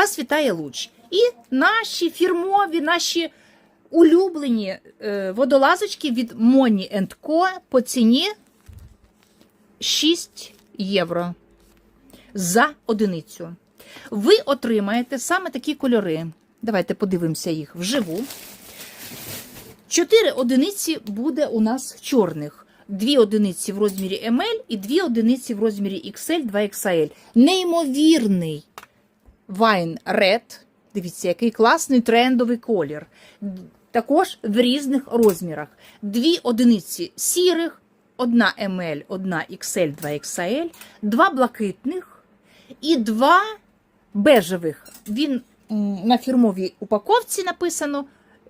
Вас вітає луч. І наші фірмові, наші улюблені е, водолазочки від Money Co по ціні 6 євро за одиницю. Ви отримаєте саме такі кольори. Давайте подивимося їх вживу. Чотири одиниці буде у нас чорних. Дві одиниці в розмірі ML і дві одиниці в розмірі XL, 2XL. Неймовірний Wine Red. Дивіться, який класний трендовий колір. Також в різних розмірах. Дві одиниці сірих, одна ML, одна XL, 2XL, два блакитних і два бежевих. Він на фірмовій упаковці написано,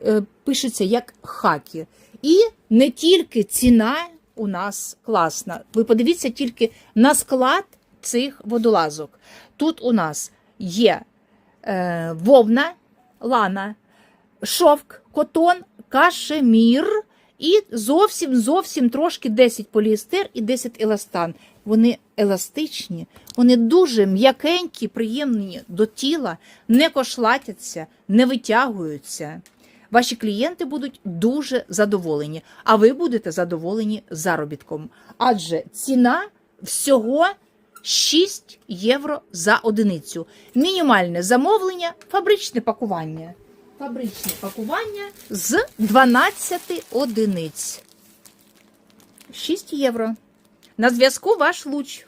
е, пишеться як хакі. І не тільки ціна у нас класна. Ви подивіться тільки на склад цих водолазок. Тут у нас є е, вовна, лана, шовк, котон, кашемір і зовсім зовсім трошки 10 поліестер і 10 еластан. Вони еластичні, вони дуже м'якенькі, приємні до тіла, не кошлатяться, не витягуються. Ваші клієнти будуть дуже задоволені, а ви будете задоволені заробітком. Адже ціна всього 6 євро за одиницю. Мінімальне замовлення, фабричне пакування. Фабричне пакування з 12 одиниць. 6 євро. На зв'язку ваш луч.